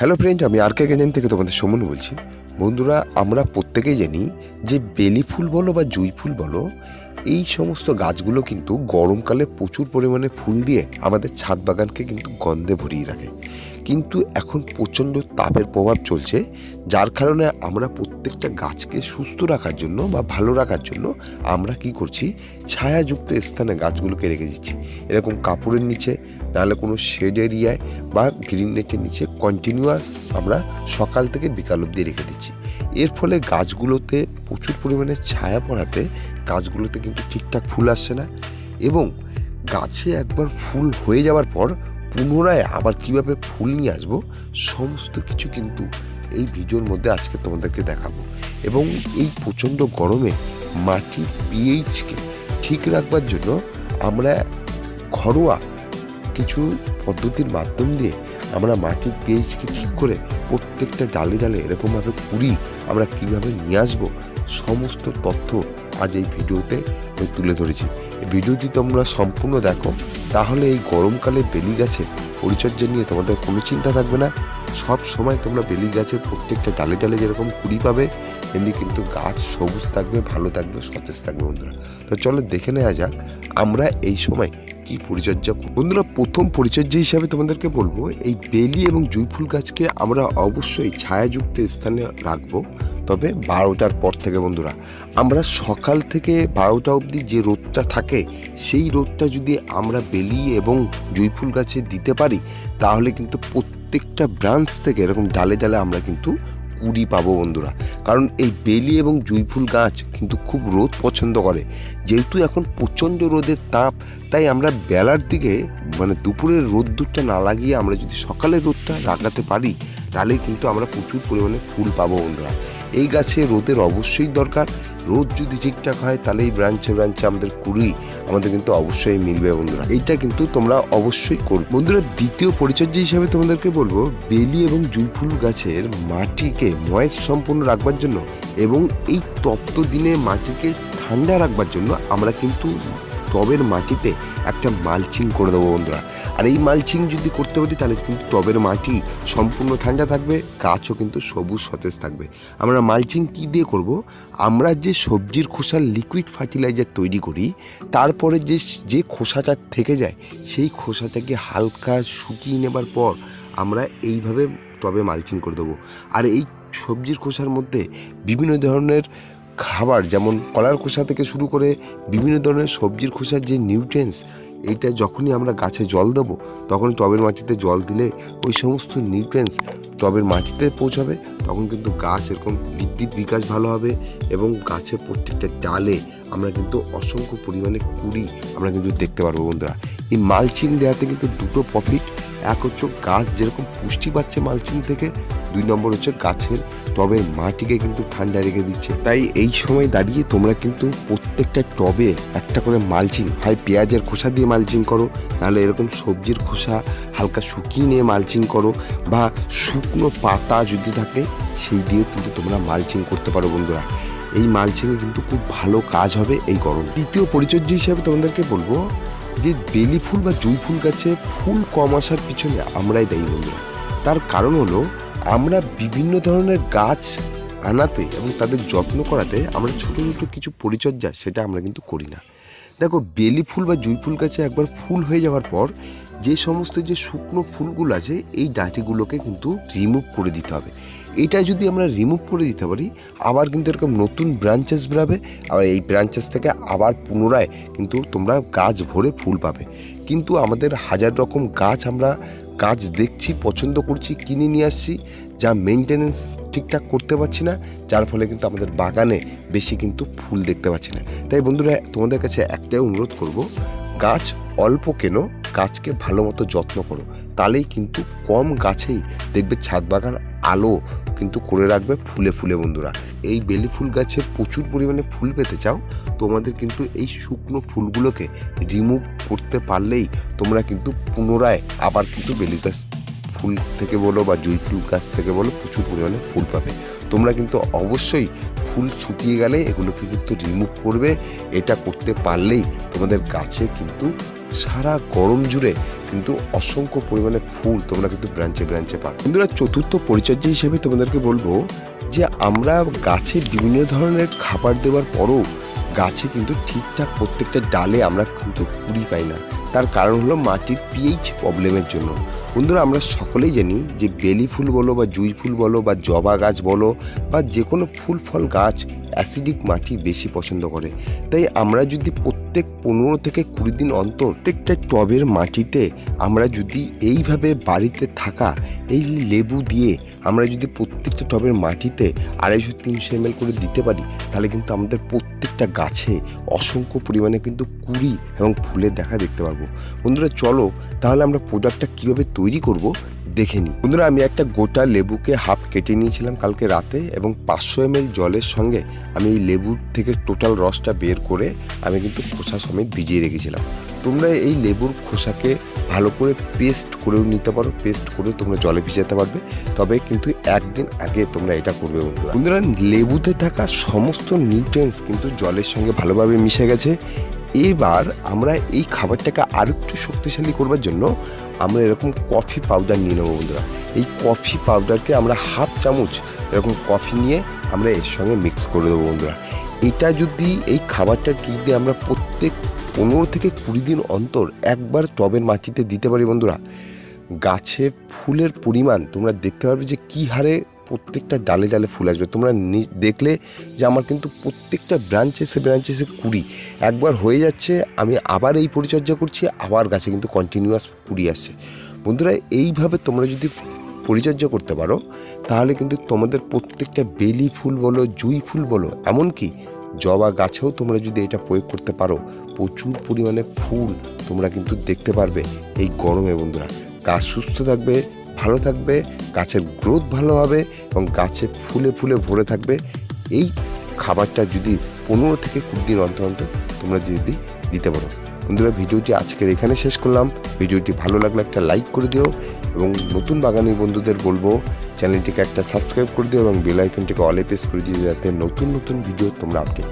Hello friend আমি আর কে গেঞ্জান থেকে তোমাদের সমন বলছি। বন্ধুরা, আমরা প্রত্যেকেই জানি যে বেলি ফুল বলো বা জুই ফুল বলো, এই সমস্ত গাছগুলো কিন্তু গরমকালে প্রচুর পরিমাণে ফুল দিয়ে আমাদের ছাদ বাগানকে কিন্তু গন্ধে ভরিয়ে রাখে। কিন্তু এখন প্রচণ্ড তাপের প্রভাব চলছে, যার কারণে আমরা প্রত্যেকটা গাছকে সুস্থ রাখার জন্য বা ভালো রাখার জন্য আমরা কি করছি, ছায়াযুক্ত স্থানে গাছগুলোকে রেখে দিচ্ছি। এরকম কাপড়ের নিচে, নাহলে কোনো শেড এরিয়ায় বা গ্রিন নেটের নিচে কন্টিনিউয়াস আমরা সকাল থেকে বিকাল অবধি রেখে দিচ্ছি। এর ফলে গাছগুলোতে প্রচুর পরিমাণে ছায়া পড়াতে গাছগুলোতে কিন্তু ঠিকঠাক ফুল আসছে না এবং গাছে একবার ফুল হয়ে যাওয়ার পর পুনরায় আবার কীভাবে ফুল নিয়ে আসব, সমস্ত কিছু কিন্তু এই ভিডিওর মধ্যে আজকে তোমাদেরকে দেখাবো। এবং এই প্রচণ্ড গরমে মাটির পিএইচকে ঠিক রাখবার জন্য আমরা ঘরোয়া কিছু পদ্ধতির মাধ্যম দিয়ে আমরা মাটির পিএইচকে ঠিক করে প্রত্যেকটা ডালে ডালে এরকমভাবে কুড়ি আমরা কীভাবে নিয়ে আসব, সমস্ত তথ্য আজ এই ভিডিওতে তুলে ধরেছি। ভিডিওটি তোমরা সম্পূর্ণ দেখো তাহলে এই গরমকালে বেলি গাছের পরিচর্যা নিয়ে তোমাদের কোনো চিন্তা থাকবে না। সব সময় তোমরা বেলি গাছের প্রত্যেকটা ডালে ডালে যেরকম কুড়ি পাবে, এমনি কিন্তু গাছ সবুজ থাকবে, ভালো থাকবে, সতেজ থাকবে বন্ধুরা। তো চলো দেখে নেওয়া যাক, আমরা এই সময় কি পরিচর্যা। বন্ধুরা, প্রথম পরিচর্যা হিসাবে তোমাদেরকে বলব, এই বেলি এবং জুই ফুল গাছকে আমরা অবশ্যই ছায়াযুক্ত স্থানে রাখব তবে বারোটার পর থেকে বন্ধুরা, আমরা সকাল থেকে বারোটা অবধি যে রোদটা থাকে, সেই রোদটা যদি আমরা বেলি এবং জুই ফুল গাছে দিতে পারি, তাহলে কিন্তু প্রত্যেকটা ব্রাঞ্চ থেকে এরকম ডালে ডালে আমরা কিন্তু কুড়ি পাবো বন্ধুরা। কারণ এই বেলি এবং জুইফুল গাছ কিন্তু খুব রোদ পছন্দ করে। যেহেতু এখন প্রচণ্ড রোদের তাপ, তাই আমরা বেলার দিকে মানে দুপুরের রোদ্দুরটা না লাগিয়ে আমরা যদি সকালের রোদটা লাগাতে পারি তাহলে কিন্তু আমরা প্রচুর পরিমাণে ফুল পাবো বন্ধুরা। এই গাছে রোদের অবশ্যই দরকার। রোদ যদি ঠিকঠাক হয় তাহলে এই ব্রাঞ্চে ব্রাঞ্চে আমাদের কুড়ি আমাদের কিন্তু অবশ্যই মিলবে বন্ধুরা। এইটা কিন্তু তোমরা অবশ্যই করবে বন্ধুরা, দ্বিতীয় পরিচর্যা হিসাবে তোমাদেরকে বলব, বেলি এবং জুই ফুল গাছের মাটিকে ময়েস সম্পূর্ণ রাখবার জন্য এবং এই তপ্ত দিনে মাটিকে ঠান্ডা রাখবার জন্য আমরা কিন্তু টবের মাটিতে একটা মালচিং করে দেবো বন্ধুরা। আর এই মালচিং যদি করতে পারি, তাহলে কিন্তু টবের মাটি সম্পূর্ণ ঠান্ডা থাকবে, গাছও কিন্তু সবুজ সতেজ থাকবে। আমরা মালচিং কি দিয়ে করব? আমরা যে সবজির খোসার লিকুইড ফার্টিলাইজার তৈরি করি, তারপরে যে যে খোসাটা থেকে যায়, সেই খোসাটাকে হালকা শুকিয়ে নেবার পর আমরা এইভাবে টবে মালচিং করে দেবো। আর এই সবজির খোসার মধ্যে বিভিন্ন ধরনের খাবার, যেমন কলার খোসা থেকে শুরু করে বিভিন্ন ধরনের সবজির খোসার যে নিউট্রেন্স এইটা যখনই আমরা গাছে জল দেবো তখন টবের মাটিতে জল দিলে ওই সমস্ত নিউট্রেন্স টবের মাটিতে পৌঁছাবে, তখন কিন্তু গাছ এরকম বৃদ্ধির বিকাশ ভালো হবে এবং গাছের প্রত্যেকটা ডালে আমরা কিন্তু অসংখ্য পরিমাণে কুড়ি আমরা কিন্তু দেখতে পারব বন্ধুরা। এই মালচিং দেওয়াতে কিন্তু দুটো প্রফিট এক হচ্ছে গাছ যেরকম পুষ্টি পাচ্ছে মালচিং থেকে, দুই নম্বর হচ্ছে গাছের টবের মাটিকে কিন্তু ঠান্ডা রেখে দিচ্ছে। তাই এই সময় দাঁড়িয়ে তোমরা কিন্তু প্রত্যেকটা টবে একটা করে মালচিং, হয় পেঁয়াজের খোসা দিয়ে মালচিং করো, নাহলে এরকম সবজির খোসা হালকা শুকিয়ে নিয়ে মালচিং করো, বা শুকনো পাতা যদি থাকে, সেই দিয়ে কিন্তু তোমরা মালচিং করতে পারো বন্ধুরা। এই মালচিংয়ে কিন্তু খুব ভালো কাজ হবে এই গরম। দ্বিতীয় পরিচর্যা হিসাবে তোমাদেরকে বলব যে বেলি ফুল বা জুই ফুল গাছে ফুল কম আসার পিছনে আমরাই দায়ী বন্ধুরা। তার কারণ হলো আমরা বিভিন্ন ধরনের গাছ আনাতে এবং তাদের যত্ন করাতে আমরা ছোটো ছোটো কিছু পরিচর্যা সেটা আমরা কিন্তু করি না। দেখো, বেলি ফুল বা জুই ফুল গাছে একবার ফুল হয়ে যাওয়ার পর যে সমস্ত যে শুকনো ফুলগুলো আছে, এই ডাঁটিগুলোকে কিন্তু রিমুভ করে দিতে হবে। এটা যদি আমরা রিমুভ করে দিতে পারি, আবার কিন্তু এরকম নতুন ব্রাঞ্চেস বেরাবে, আবার এই ব্রাঞ্চেস থেকে আবার পুনরায় কিন্তু তোমরা গাছ ভরে ফুল পাবে। কিন্তু আমাদের হাজার রকম গাছ আমরা, গাছ দেখছি, পছন্দ করছি, কিনে নিয়ে আসছি যা মেনটেনেন্স ঠিকঠাক করতে পারছি না, যার ফলে কিন্তু আমাদের বাগানে বেশি কিন্তু ফুল দেখতে পাচ্ছি না। তাই বন্ধুরা, তোমাদের কাছে একটাই অনুরোধ করব, গাছ অল্প কেনো, গাছকে ভালো মতো যত্ন করো। তাহলেই কিন্তু কম গাছেই দেখবে ছাদ বাগান আলো কিন্তু করে রাখবে ফুলে ফুলে বন্ধুরা। এই বেলি ফুল গাছে প্রচুর পরিমাণে ফুল পেতে চাও, তোমাদের কিন্তু এই শুকনো ফুলগুলোকে রিমুভ করতে পারলেই তোমরা কিন্তু পুনরায় আবার কিন্তু বেলি গাছ ফুল থেকে বলো বা জুই ফুল গাছ থেকে বলো প্রচুর পরিমাণে ফুল পাবে। তোমরা কিন্তু অবশ্যই ফুল শুকিয়ে গেলে এগুলোকে কিন্তু রিমুভ করবে। এটা করতে পারলেই তোমাদের গাছে কিন্তু সারা গরম জুড়ে কিন্তু অসংখ্য পরিমাণে ফুল তোমরা কিন্তু ব্রাঞ্চে ব্রাঞ্চে পাবে। বন্ধুরা চতুর্থ পরিচর্যা হিসেবে তোমাদেরকে বলব যে আমরা গাছে বিভিন্ন ধরনের খাবার দেওয়ার পরও গাছে কিন্তু ঠিকঠাক প্রত্যেকটা ডালে আমরা কিন্তু কুড়ি পাই না। তার কারণ হলো মাটির পিএইচ প্রবলেমের জন্য। বন্ধুরা, আমরা সকলেই জানি যে বেলি ফুল বলো বা জুই ফুল বলো বা জবা গাছ বলো বা যে কোনো ফুল ফল গাছ অ্যাসিডিক মাটি বেশি পছন্দ করে। তাই আমরা যদি প্রত্যেক পনেরো থেকে কুড়ি দিন অন্তর প্রত্যেকটা টবের মাটিতে আমরা যদি এইভাবে বাড়িতে থাকা এই লেবু দিয়ে আমরা যদি প্রত্যেকটা টবের মাটিতে আড়াইশো তিনশো এম করে দিতে পারি, তাহলে কিন্তু আমাদের প্রত্যেকটা গাছে অসংখ্য পরিমাণে কিন্তু কুড়ি এবং ফুলের দেখা দেখতে পারব। বন্ধুরা, চলো তাহলে আমরা প্রোডাক্টটা কীভাবে তৈরি করব দেখে নিই বন্ধুরা, আমি একটা গোটা লেবুকে হাফ কেটে নিয়েছিলাম কালকে রাতে এবং পাঁচশো এম জলের সঙ্গে আমি এই লেবুর থেকে টোটাল রসটা বের করে আমি কিন্তু খোসা সমেত ভিজিয়ে রেখেছিলাম। তোমরা এই লেবুর খোসাকে ভালো করে পেস্ট করেও নিতে পারো, পেস্ট করে তোমরা জলে ভিজাতে পারবে। তবে কিন্তু একদিন আগে তোমরা এটা করবে বন্ধুরা। বন্ধুরা, লেবুতে থাকা সমস্ত নিউট্রিয়েন্টস কিন্তু জলের সঙ্গে ভালোভাবে মিশে গেছে। এবার আমরা এই খাবারটাকে আরেকটু শক্তিশালী করবার জন্য আমরা এরকম কফি পাউডার নিয়ে নেব বন্ধুরা। এই কফি পাউডারকে আমরা হাফ চামচ এরকম কফি নিয়ে আমরা এর সঙ্গে মিক্স করে দেবো বন্ধুরা। এটা যদি এই খাবারটা যদি আমরা প্রত্যেক পনেরো থেকে কুড়ি দিন অন্তর একবার টবের মাটিতে দিতে পারি বন্ধুরা, গাছে ফুলের পরিমাণ তোমরা দেখতে পারবে যে কী হারে প্রত্যেকটা ডালে ডালে ফুল আসবে। তোমরা দেখলে যে আমার কিন্তু প্রত্যেকটা ব্রাঞ্চেসে ব্রাঞ্চেসে কুড়ি। একবার হয়ে যাচ্ছে, আমি আবার এই পরিচর্যা করছি, আবার গাছে কিন্তু কন্টিনিউয়াস কুড়ি আসছে। বন্ধুরা, এইভাবে তোমরা যদি পরিচর্যা করতে পারো, তাহলে কিন্তু তোমাদের প্রত্যেকটা বেলি ফুল বলো, জুই ফুল বলো, এমনকি জবা গাছেও তোমরা যদি এটা প্রয়োগ করতে পারো, প্রচুর পরিমাণে ফুল তোমরা কিন্তু দেখতে পারবে এই গরমে বন্ধুরা। গাছ সুস্থ থাকবে ভালো থাকবে, গাছের গ্রোথ ভালো হবে এবং গাছে ফুলে ফুলে ভরে থাকবে। এই খাবারটা যদি পনেরো থেকে কুড়ি দিন অন্তর অন্তর তোমরা যদি দিতে পারো। বন্ধুরা, ভিডিওটি আজকের এখানে শেষ করলাম। ভিডিওটি ভালো লাগলে একটা লাইক করে দিও এবং নতুন বাগানি বন্ধুদের বলব, চ্যানেলটিকে একটা সাবস্ক্রাইব করে দিও এবং বেল আইকনটিকে অলে প্রেস করে দিও যাতে নতুন নতুন ভিডিও তোমরা আপডেট